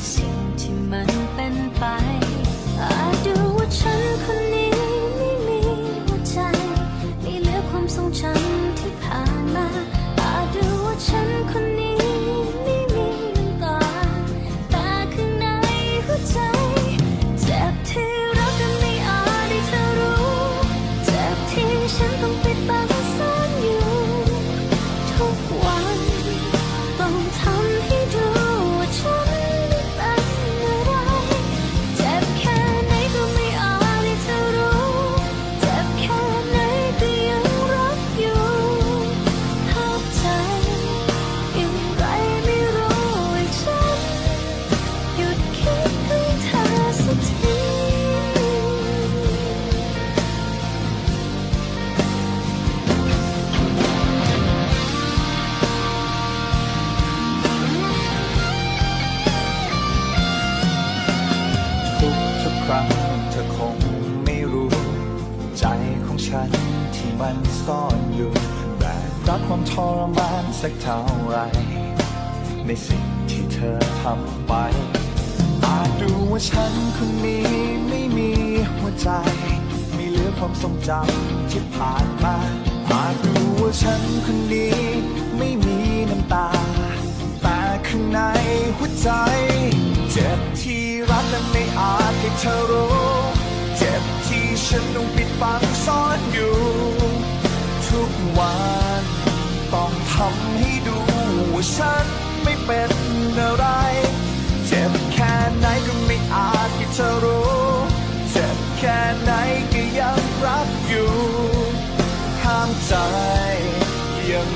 ในสิ่ ครั้งเธอคงไม่รู้ ใจของฉันที่มันซ่อนอยู่แบกรับความทรมานสักเท่าไร ในสิ่งที่เธอทำไป อาจดูว่าฉันคนนี้ไม่มีหัวใจ ไม่เหลือความทรงจำที่ผ่านมา อาจดูว่าฉันคนนี้ไม่มีน้ำตา แต่ข้างในหัวใจ เธอรู้เจ็บที่ฉันต้องปิดบังซ่อนอยู่ ทุกวันต้องทำให้ดูว่าฉันไม่เป็นอะไร เจ็บแค่ไหนก็ไม่อาจให้เธอรู้ เจ็บแค่ไหนก็ยังรักอยู่ ห้ามใจยัง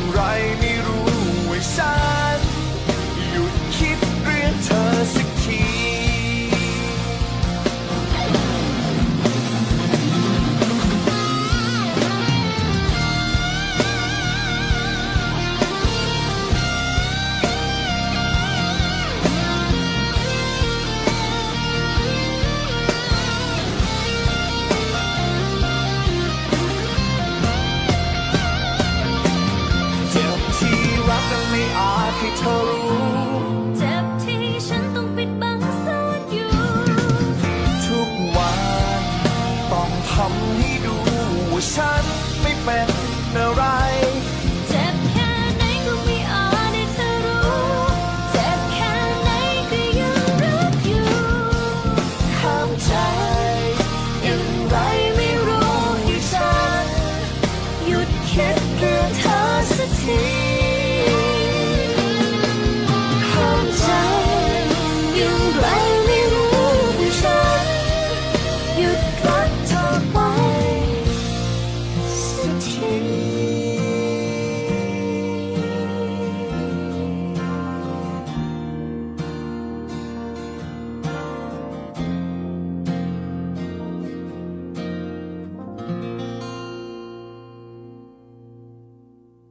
You.